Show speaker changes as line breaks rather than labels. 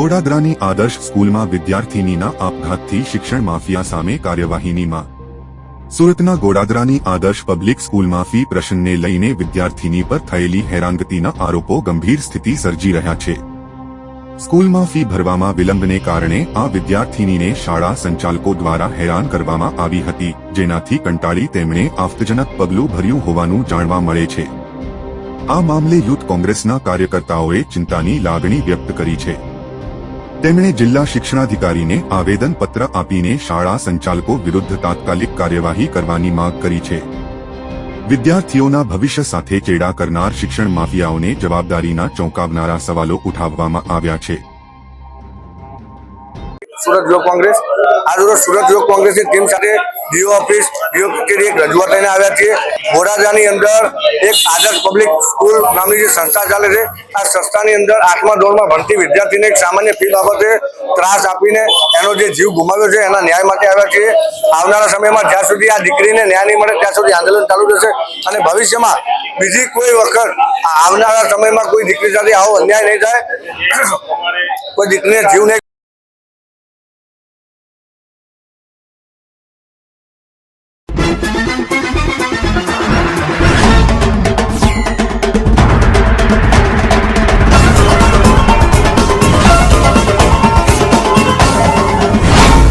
ગોડાદરાની આદર્શ સ્કૂલમાં વિદ્યાર્થીનીના આપઘાતથી શિક્ષણ માફિયા સામે કાર્યવાહીની માંગ. સુરતના ગોડાદરાની આદર્શ પબ્લિક સ્કૂલમાં ફી પ્રશ્નને લઈને વિદ્યાર્થીની પર થયેલી હેરાનગતિના આરોપો ગંભીર સ્થિતિ સર્જી રહ્યા છે. સ્કૂલમાં ફી ભરવામાં વિલંબને કારણે આ વિદ્યાર્થીનીને શાળા સંચાલકો દ્વારા હેરાન કરવામાં આવી હતી, જેનાથી કંટાળી તેમણે આફતજનક પગલું ભર્યું હોવાનું જાણવા મળે છે. આ મામલે યુથ કોંગ્રેસના કાર્યકર્તાઓએ ચિંતાની લાગણી વ્યક્ત કરી છે. તેમણે જિલ્લા શિક્ષણાધિકારીને આવેદન પત્ર આપીને શાળા સંચાલકો વિરુદ્ધ તાત્કાલિક કાર્યવાહી કરવાની માંગ કરી છે. વિદ્યાર્થીઓના ભવિષ્ય સાથે ચેડા કરનાર શિક્ષણ માફિયાઓને જવાબદારીના ચોંકાવનારા સવાલો ઉઠાવવામાં આવ્યા છે.
સુરત યુવક કોંગ્રેસ. આજરોજ સુરત યુવક કોંગ્રેસની ટીમ સાથે ડીઓ ઓફિસ એક રજૂઆત લઈને આવ્યા છીએ. મોડાજાની અંદર એક આદર્શ પબ્લિક સ્કૂલ નામની જે સંસ્થા ચાલે છે, આ સંસ્થાની અંદર આઠમા ધોરણમાં ભણતી વિદ્યાર્થીને એક સામાન્ય ફી બાબતે ત્રાસ આપીને એનો જે જીવ ગુમાવ્યો છે, એના ન્યાય માટે આવ્યા છીએ. આવનારા સમયમાં જ્યાં સુધી આ દીકરીને ન્યાય નહીં મળે, ત્યાં સુધી આંદોલન ચાલુ રહેશે. અને ભવિષ્યમાં બીજી કોઈ વખત આવનારા સમયમાં કોઈ દીકરી સાથે આવો અન્યાય નહીં થાય. કોઈ દીકરીને જીવ નહીં